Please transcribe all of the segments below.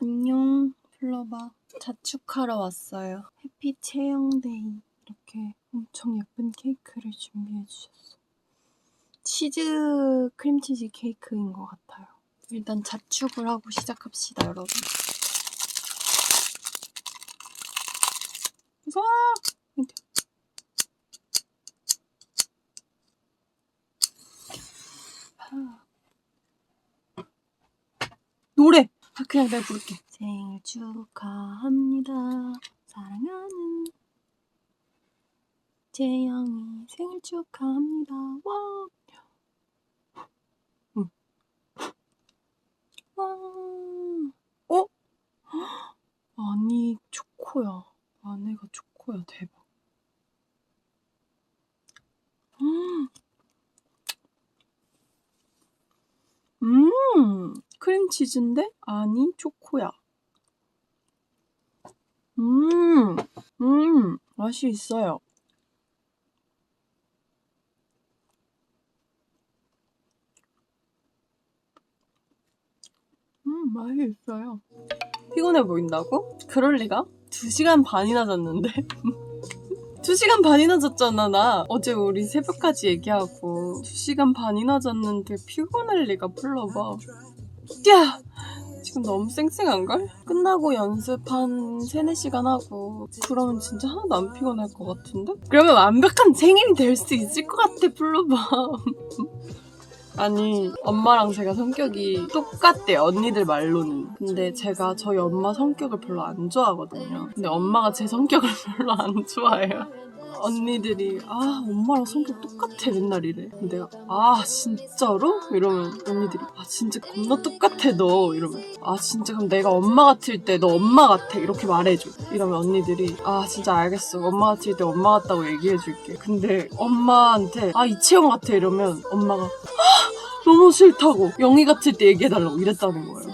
안녕, 플로바. 자축하러 왔어요. 해피 체형데이. 이렇게 엄청 예쁜 케이크를 준비해 주셨어. 치즈 크림치즈 케이크인 것 같아요. 일단 자축을 하고 시작합시다, 여러분. 무서워! 노래! 아, 그냥 내가 부를게. 생일 축하합니다. 사랑하는 재영이 생일 축하합니다. 와! 응. 와! 어? 아니, 초코야. 안에가 초코야. 대박. 음! 음! 크림 치즈인데? 아니, 초코야. 음! 음! 맛이 있어요. 음, 맛이 있어요. 피곤해 보인다고? 그럴 리가? 2시간 반이나 잤는데? 2시간 반이나 잤잖아, 나. 어제 우리 새벽까지 얘기하고. 2시간 반이나 잤는데 피곤할 리가 불러봐. 야! 지금 너무 쌩쌩한걸? 끝나고 연습 한 3, 4시간 하고 그러면 진짜 하나도 안 피곤할 것 같은데? 그러면 완벽한 생일이 될 수 있을 것 같아, 플로바. 아니, 엄마랑 제가 성격이 똑같대요, 언니들 말로는. 근데 제가 저희 엄마 성격을 별로 안 좋아하거든요. 근데 엄마가 제 성격을 별로 안 좋아해요. 언니들이 아 엄마랑 성격 똑같아 맨날 이래. 근데 아 진짜로? 이러면 언니들이 아 진짜 겁나 똑같아 너. 이러면 아 진짜 그럼 내가 엄마 같을 때 너 엄마 같아. 이렇게 말해줘. 이러면 언니들이 아 진짜 알겠어. 엄마 같을 때 엄마 같다고 얘기해줄게. 근데 엄마한테 아 이채영 같아. 이러면 엄마가 아 너무 싫다고 영희 같을 때 얘기해달라고 이랬다는 거예요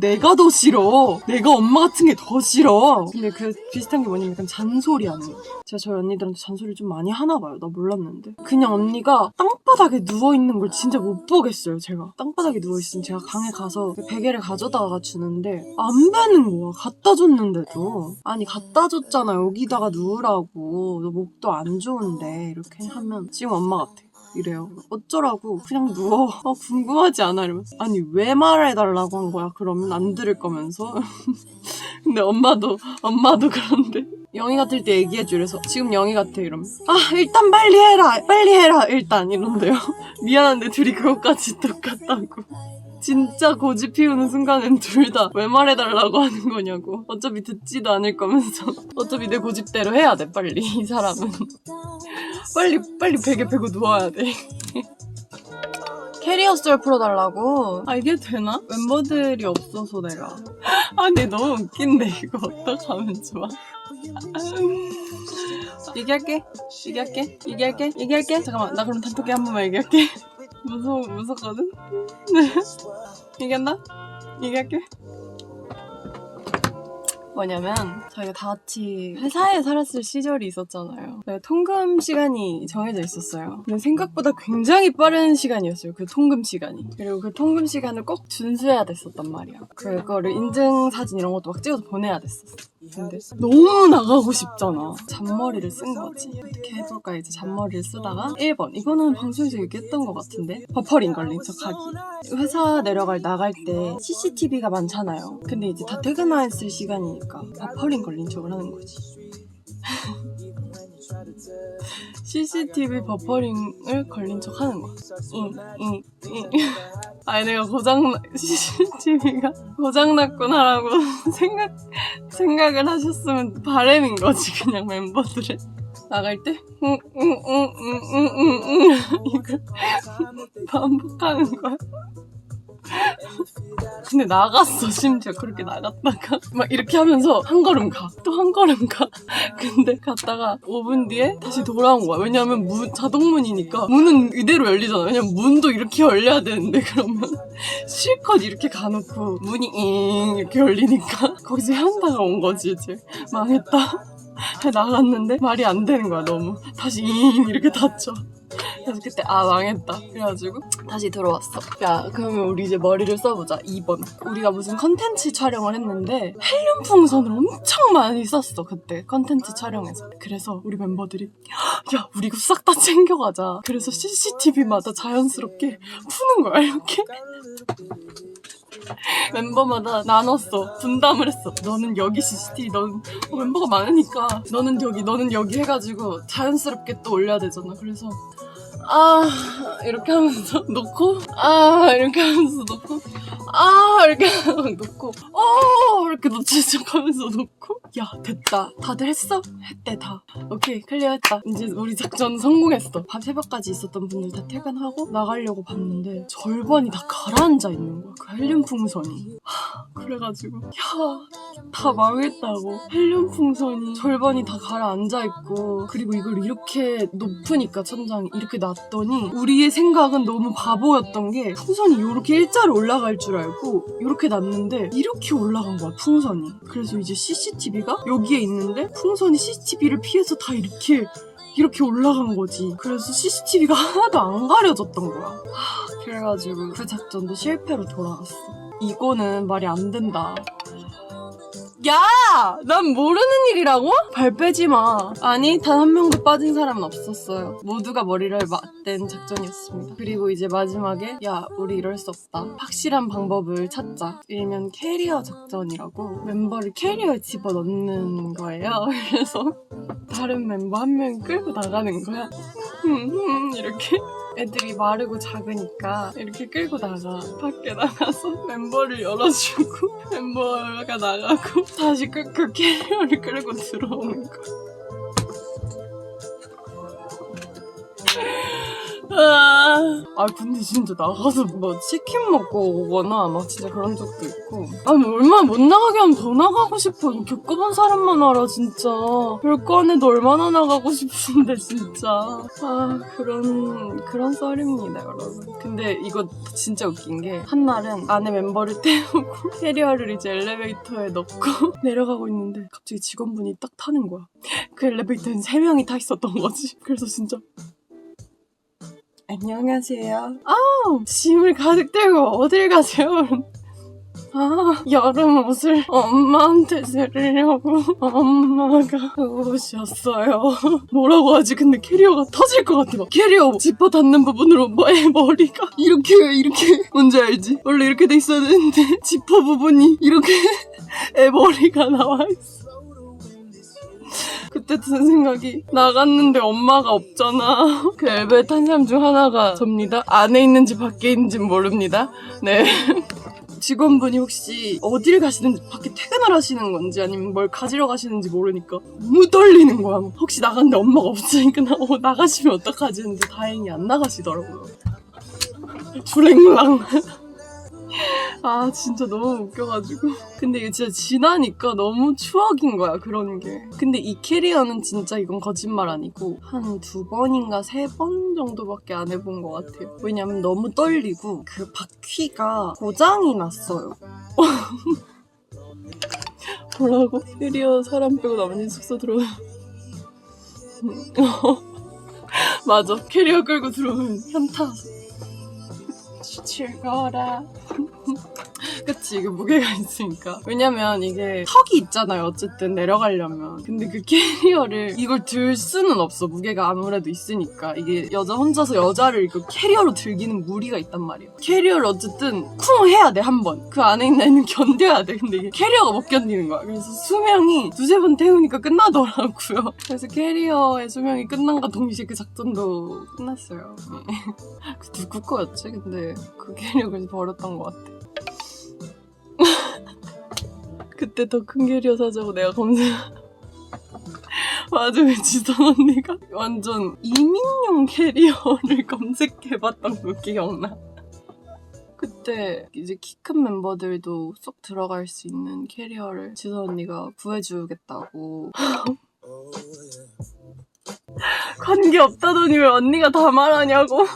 내가 더 싫어. 내가 엄마 같은 게 더 싫어. 근데 그 비슷한 게 뭐냐면 약간 잔소리 하는 거. 제가 저희 언니들한테 잔소리를 좀 많이 하나 봐요. 나 몰랐는데. 그냥 언니가 땅바닥에 누워있는 걸 진짜 못 보겠어요, 제가. 땅바닥에 누워있으면 제가 방에 가서 그 베개를 가져다가 주는데 안 베는 거야. 갖다 줬는데도. 아니, 갖다 줬잖아. 여기다가 누우라고. 너 목도 안 좋은데. 이렇게 하면 지금 엄마 같아. 이래요. 어쩌라고 그냥 누워. 어, 궁금하지 않아 이러면 아니 왜 말해달라고 한 거야? 그러면 안 들을 거면서. 근데 엄마도 엄마도 그런데 영희 같을 때 얘기해줘 이래서 지금 영희 같아 이러면 아 일단 빨리 해라 빨리 해라 일단 이런데요. 미안한데 둘이 그것까지 똑같다고. 진짜 고집 피우는 순간엔 둘 다 왜 말해달라고 하는 거냐고. 어차피 듣지도 않을 거면서. 어차피 내 고집대로 해야 돼, 빨리. 이 사람은. 빨리, 빨리 베개 베고 누워야 돼. 캐리어 썰 풀어달라고? 아, 이게 되나? 멤버들이 없어서 내가. 아니, 너무 웃긴데, 이거 어떡하면 좋아. 얘기할게. 얘기할게. 얘기할게. 얘기할게. 잠깐만, 나 그럼 단톡에 한 번만 얘기할게. 무서워, 무섭거든? 얘기한다? 얘기할게. 뭐냐면 저희가 다 같이 회사에 살았을 시절이 있었잖아요. 네, 통금 시간이 정해져 있었어요. 근데 생각보다 굉장히 빠른 시간이었어요. 그 통금 시간이. 그리고 그 통금 시간을 꼭 준수해야 됐었단 말이야. 그거를 인증 사진 이런 것도 막 찍어서 보내야 됐었어. 근데 너무 나가고 싶잖아. 잔머리를 쓴 거지. 어떻게 해볼까 이제 잔머리를 쓰다가 1번 이거는 방송에서 얘기했던 것 같은데 버퍼링 걸린 척하기. 회사 내려갈 나갈 때 CCTV가 많잖아요. 근데 이제 다 퇴근했을 시간이니까 버퍼링 걸린 척을 하는 거지. CCTV 버퍼링을 걸린 척 하는 거야. 응, 응, 응. 아니, 내가 고장, CCTV가 고장났구나라고 생각, 생각을 하셨으면 바램인 거지, 그냥 멤버들의. 나갈 때, 응, 응, 응, 응, 응, 응, 응. 이걸 반복하는 거야. 근데 나갔어. 심지어 그렇게 나갔다가 막 이렇게 하면서 한 걸음 가. 또 한 걸음 가. 근데 갔다가 5분 뒤에 다시 돌아온 거야. 왜냐면 문 자동문이니까 문은 이대로 열리잖아. 왜냐면 문도 이렇게 열려야 되는데 그러면 실컷 이렇게 가놓고 문이 잉 이렇게 열리니까 거기서 현타가 온 거지 이제. 망했다. 나갔는데 말이 안 되는 거야 너무. 다시 잉 이렇게 닫혀 그래서 그때 아 망했다. 그래가지고 다시 들어왔어. 야 그러면 우리 이제 머리를 써보자. 2번. 우리가 무슨 컨텐츠 촬영을 했는데 헬륨 풍선을 엄청 많이 썼어 그때 컨텐츠 촬영에서. 그래서 우리 멤버들이 야 우리 이거 싹 다 챙겨가자. 그래서 CCTV마다 자연스럽게 푸는 거야 이렇게. 멤버마다 나눴어. 분담을 했어. 너는 여기 CCTV, 너는 어, 멤버가 많으니까 너는 여기, 너는 여기 해가지고 자연스럽게 또 올려야 되잖아. 그래서 아 이렇게 하면서 놓고? 아 이렇게 하면서 놓고 아 이렇게 놓고. 어 이렇게 놓친 척하면서 놓고. 야 됐다. 다들 했어? 했대 다. 오케이 클리어했다. 이제 우리 작전 성공했어. 밤 새벽까지 있었던 분들 다 퇴근하고 나가려고 봤는데 절반이 다 가라앉아 있는 거야 그 헬륨 풍선이. 하, 그래가지고. 야 다 망했다고. 헬륨 풍선이 절반이 다 가라앉아 있고 그리고 이걸 이렇게 높으니까 천장이 이렇게 놨더니 우리의 생각은 너무 바보였던 게 풍선이 이렇게 일자로 올라갈 줄 알고 이렇게 놨는데 이렇게 올라간 거야 풍선이. 그래서 이제 CCTV가 여기에 있는데 풍선이 CCTV를 피해서 다 이렇게 이렇게 올라간 거지. 그래서 CCTV가 하나도 안 가려졌던 거야. 하, 그래가지고 그 작전도 실패로 돌아갔어. 이거는 말이 안 된다 야! 난 모르는 일이라고? 발 빼지 마. 아니, 단 한 명도 빠진 사람은 없었어요. 모두가 머리를 맞댄 작전이었습니다. 그리고 이제 마지막에, 야, 우리 이럴 수 없다. 확실한 방법을 찾자. 일명 캐리어 작전이라고 멤버를 캐리어에 집어 넣는 거예요. 그래서 다른 멤버 한 명 끌고 나가는 거야. 이렇게. 애들이 마르고 작으니까 이렇게 끌고 나가 밖에 나가서 멤버를 열어주고 멤버가 나가고 다시 그, 그 캐리어를 끌고 들어오는 거. 아, 아 근데 진짜 나가서 뭐 치킨 먹고 오거나 막 진짜 그런 적도 있고. 아니 얼마나 못 나가게 하면 더 나가고 싶어. 겪어본 사람만 알아 진짜. 별거 안 해도 얼마나 나가고 싶은데 진짜. 아 그런 그런 썰입니다 여러분. 근데 이거 진짜 웃긴 게 한날은 안에 멤버를 태우고 캐리어를 이제 엘리베이터에 넣고 내려가고 있는데 갑자기 직원분이 딱 타는 거야. 그 엘리베이터엔 세 명이 타 있었던 거지. 그래서 진짜 안녕하세요. 아우, 짐을 가득 들고 어딜 가세요? 아, 여름 옷을 엄마한테 드리려고 엄마가 오셨어요. 뭐라고 하지? 근데 캐리어가 터질 것 같아. 막 캐리어 지퍼 닿는 부분으로 뭐의 머리가 이렇게 이렇게 뭔지 알지? 원래 이렇게 돼 있어야 되는데 지퍼 부분이 이렇게 애 머리가 나와 있어. 그때 든 생각이 나갔는데 엄마가 없잖아. 그 엘베 탄 사람 중 하나가 접니다. 안에 있는지 밖에 있는지 모릅니다. 네. 직원분이 혹시 어딜 가시는지 밖에 퇴근을 하시는 건지 아니면 뭘 가지러 가시는지 모르니까 너무 떨리는 거야. 혹시 나갔는데 엄마가 없으니까 나, 어, 나가시면 어떡하지 했는데 다행히 안 나가시더라고요. 주랭랑. 아 진짜 너무 웃겨가지고. 근데 이게 진짜 지나니까 너무 추억인 거야 그런 게. 근데 이 캐리어는 진짜 이건 거짓말 아니고 한 두 번인가 세 번 정도밖에 안 해본 것 같아요. 왜냐면 너무 떨리고 그 바퀴가 고장이 났어요. 뭐라고? 캐리어 사람 빼고 나머지 숙소 들어오면. 맞아. 캐리어 끌고 들어오면 현타. 거라 그치 이게 무게가 있으니까. 왜냐면 이게 턱이 있잖아요 어쨌든 내려가려면. 근데 그 캐리어를 이걸 들 수는 없어. 무게가 아무래도 있으니까. 이게 여자 혼자서 여자를 그 캐리어로 들기는 무리가 있단 말이야 캐리어를 어쨌든 쿵 해야 돼 한 번. 그 안에 있는 애는 견뎌야 돼. 근데 이게 캐리어가 못 견디는 거야. 그래서 수명이 두세 번 태우니까 끝나더라고요. 그래서 캐리어의 수명이 끝난과 동시에 그 작전도 끝났어요. 네. 그 누구 거였지? 근데 그 캐리어를 버렸던 것 같아 그때 더 큰 캐리어 사자고 내가 검색 왜 지선 언니가 완전 이민용 캐리어를 검색해봤던 거 기억나. 그때 이제 키 큰 멤버들도 쏙 들어갈 수 있는 캐리어를 지선 언니가 구해주겠다고. 관계 없다더니 왜 언니가 다 말하냐고. 아,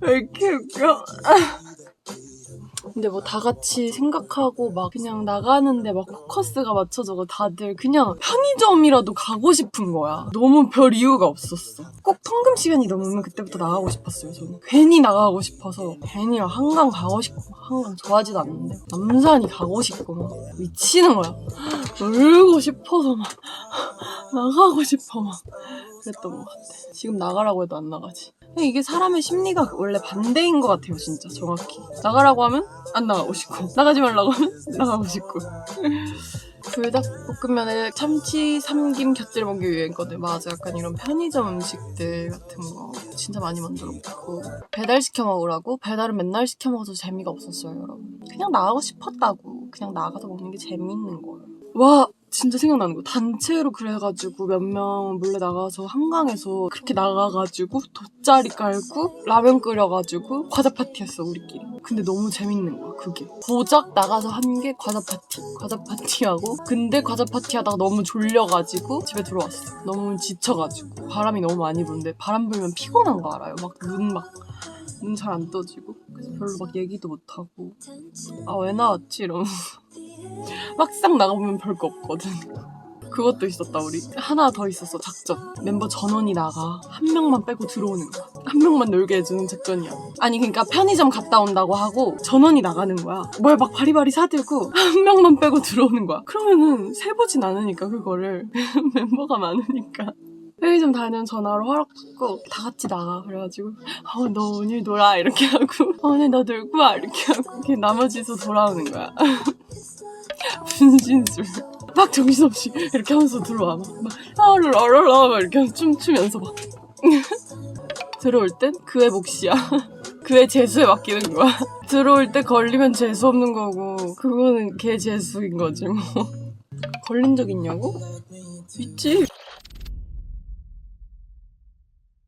왜 이렇게 웃겨 근데 뭐 다 같이 생각하고 막 그냥 나가는데 막 포커스가 맞춰져서 다들 그냥 편의점이라도 가고 싶은 거야. 너무 별 이유가 없었어. 꼭 통금 시간이 넘으면 그때부터 나가고 싶었어요, 저는. 괜히 나가고 싶어서. 괜히 막 한강 가고 싶고, 한강 좋아하지도 않는데. 남산이 가고 싶고, 막 미치는 거야. 놀고 싶어서 막 나가고 싶어, 막. 그랬던 것 같아. 지금 나가라고 해도 안 나가지. 이게 사람의 심리가 원래 반대인 것 같아요, 진짜 정확히. 나가라고 하면 안 나가고 싶고, 나가지 말라고 하면 나가고 싶고. 불닭볶음면에 참치, 삼김, 곁들여 먹기 유행거든. 맞아, 약간 이런 편의점 음식들 같은 거 진짜 많이 만들어 먹고. 배달 시켜 먹으라고? 배달은 맨날 시켜 먹어서 재미가 없었어요, 여러분. 그냥 나가고 싶었다고. 그냥 나가서 먹는 게 재밌는 거예요. 와, 진짜 생각나는 거. 단체로 그래가지고 몇 명 몰래 나가서 한강에서 그렇게 나가가지고 돗자리 깔고 라면 끓여가지고 과자 파티했어 우리끼리. 근데 너무 재밌는 거야 그게. 고작 나가서 한 게 과자 파티. 과자 파티하고 근데 과자 파티하다가 너무 졸려가지고 집에 들어왔어. 너무 지쳐가지고 바람이 너무 많이 부는데 바람 불면 피곤한 거 알아요? 막 눈 막. 눈 잘 안 떠지고 그래서 별로 막 얘기도 못 하고 아 왜 나왔지? 이러면서 막상 나가보면 별거 없거든. 그것도 있었다 우리. 하나 더 있었어 작전. 멤버 전원이 나가. 한 명만 빼고 들어오는 거야. 한 명만 놀게 해주는 작전이야. 아니 그러니까 편의점 갔다 온다고 하고 전원이 나가는 거야. 뭐야 막 바리바리 사들고 한 명만 빼고 들어오는 거야. 그러면은 세보진 않으니까 그거를. 멤버가 많으니까 편의점 다니는 전화로 허락 받고 다 같이 나가 그래가지고 어 너 오늘 놀아? 이렇게 하고 어, 오늘 너 놀고 와? 이렇게 하고 이렇게 나머지서 돌아오는 거야. 분신술. 막 정신없이 이렇게 하면서 들어와. 막, 막 아랄랄랄라 막 이렇게 춤추면서 막. 들어올 땐 그의 몫이야. 그의 재수에 맡기는 거야. 들어올 때 걸리면 재수 없는 거고 그거는 걔 재수인 거지 뭐. 걸린 적 있냐고? 있지